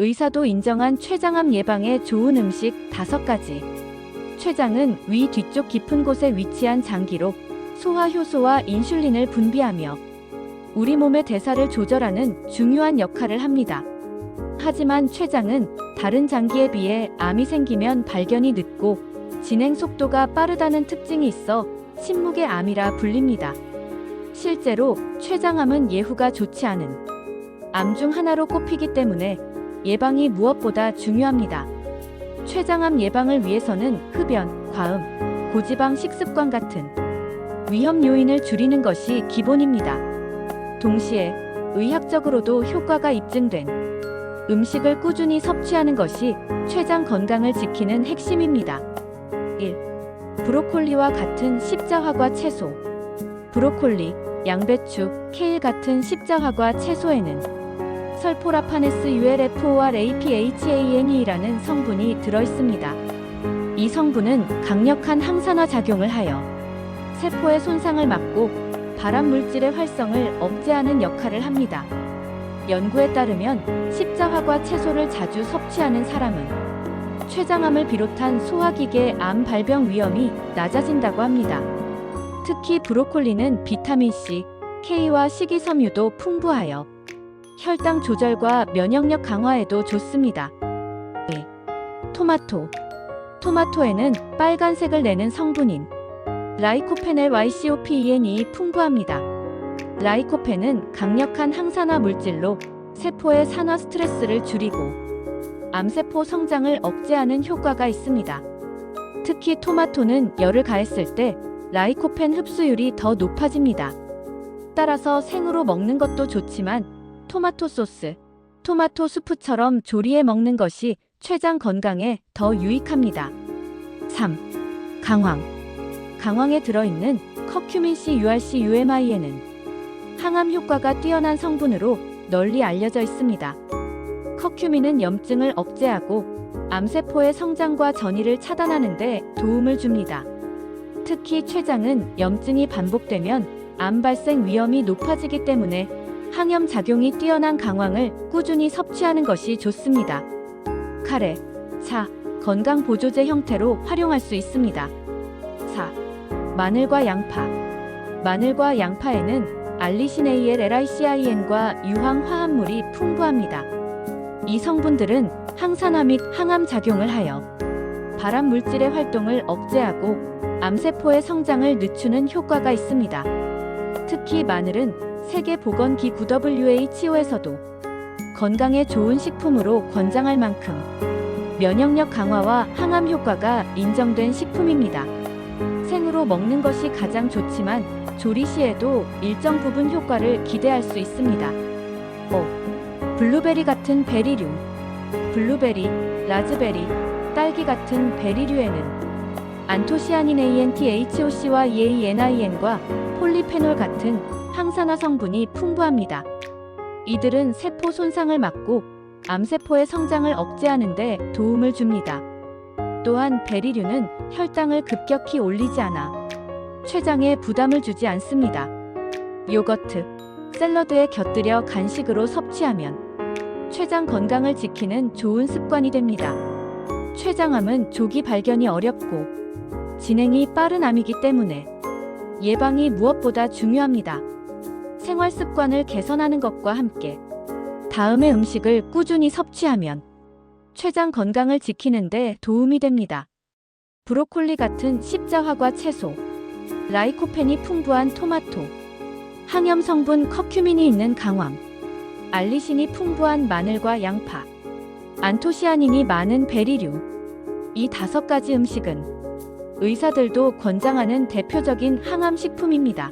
의사도 인정한 췌장암 예방에 좋은 음식 5가지. 췌장은 위 뒤쪽 깊은 곳에 위치한 장기로 소화 효소와 인슐린을 분비하며 우리 몸의 대사를 조절하는 중요한 역할을 합니다. 하지만 췌장은 다른 장기에 비해 암이 생기면 발견이 늦고 진행 속도가 빠르다는 특징이 있어 침묵의 암이라 불립니다. 실제로 췌장암은 예후가 좋지 않은 암 중 하나로 꼽히기 때문에 예방이 무엇보다 중요합니다. 췌장암 예방을 위해서는 흡연, 과음, 고지방 식습관 같은 위험 요인을 줄이는 것이 기본입니다. 동시에 의학적으로도 효과가 입증된 음식을 꾸준히 섭취하는 것이 췌장 건강을 지키는 핵심입니다. 1. 브로콜리와 같은 십자화과 채소. 브로콜리, 양배추, 케일 같은 십자화과 채소에는 설포라파네스 ULFOR APHANE라는 성분이 들어있습니다. 이 성분은 강력한 항산화 작용을 하여 세포의 손상을 막고 발암 물질의 활성을 억제하는 역할을 합니다. 연구에 따르면 십자화과 채소를 자주 섭취하는 사람은 췌장암을 비롯한 소화기계 암 발병 위험이 낮아진다고 합니다. 특히 브로콜리는 비타민 C, K와 식이섬유도 풍부하여 혈당 조절과 면역력 강화에도 좋습니다. 네. 토마토. 토마토에는 빨간색을 내는 성분인 라이코펜의 YCOPEN이 풍부합니다. 라이코펜은 강력한 항산화 물질로 세포의 산화 스트레스를 줄이고 암세포 성장을 억제하는 효과가 있습니다. 특히 토마토는 열을 가했을 때 라이코펜 흡수율이 더 높아집니다. 따라서 생으로 먹는 것도 좋지만 토마토 소스, 토마토 수프처럼 조리해 먹는 것이 췌장 건강에 더 유익합니다. 3. 강황. 강황에 들어있는 커큐민C URC UMI에는 항암 효과가 뛰어난 성분으로 널리 알려져 있습니다. 커큐민은 염증을 억제하고 암세포의 성장과 전이를 차단하는 데 도움을 줍니다. 특히 췌장은 염증이 반복되면 암 발생 위험이 높아지기 때문에 항염 작용이 뛰어난 강황을 꾸준히 섭취하는 것이 좋습니다. 카레, 차, 건강 보조제 형태로 활용할 수 있습니다. 4. 마늘과 양파. 마늘과 양파에는 알리시네이엘 LICIN과 유황 화합물이 풍부합니다. 이 성분들은 항산화 및 항암 작용을 하여 발암 물질의 활동을 억제하고 암세포의 성장을 늦추는 효과가 있습니다. 특히 마늘은 세계보건기구 WHO에서도 건강에 좋은 식품으로 권장할 만큼 면역력 강화와 항암 효과가 인정된 식품입니다. 생으로 먹는 것이 가장 좋지만 조리 시에도 일정 부분 효과를 기대할 수 있습니다. 5. 블루베리 같은 베리류. 블루베리, 라즈베리, 딸기 같은 베리류에는 안토시아닌 ANTHOC와 EANIN과 폴리페놀 같은 항산화 성분이 풍부합니다. 이들은 세포 손상을 막고 암세포의 성장을 억제하는 데 도움을 줍니다. 또한 베리류는 혈당을 급격히 올리지 않아 췌장에 부담을 주지 않습니다. 요거트, 샐러드에 곁들여 간식으로 섭취하면 췌장 건강을 지키는 좋은 습관이 됩니다. 췌장암은 조기 발견이 어렵고 진행이 빠른 암이기 때문에 예방이 무엇보다 중요합니다. 생활 습관을 개선하는 것과 함께 다음의 음식을 꾸준히 섭취하면 췌장 건강을 지키는데 도움이 됩니다. 브로콜리 같은 십자화과 채소, 라이코펜이 풍부한 토마토, 항염 성분 커큐민이 있는 강황, 알리신이 풍부한 마늘과 양파, 안토시아닌이 많은 베리류. 이 다섯 가지 음식은 의사들도 권장하는 대표적인 항암 식품입니다.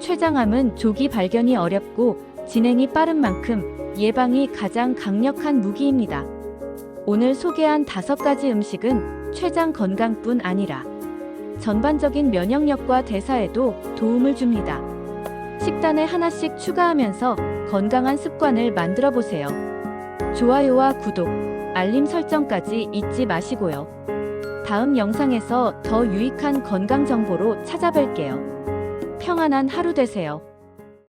췌장암은 조기 발견이 어렵고 진행이 빠른 만큼 예방이 가장 강력한 무기입니다. 오늘 소개한 다섯 가지 음식은 췌장 건강뿐 아니라 전반적인 면역력과 대사에도 도움을 줍니다. 식단에 하나씩 추가하면서 건강한 습관을 만들어 보세요. 좋아요와 구독, 알림 설정까지 잊지 마시고요. 다음 영상에서 더 유익한 건강 정보로 찾아뵐게요. 평안한 하루 되세요.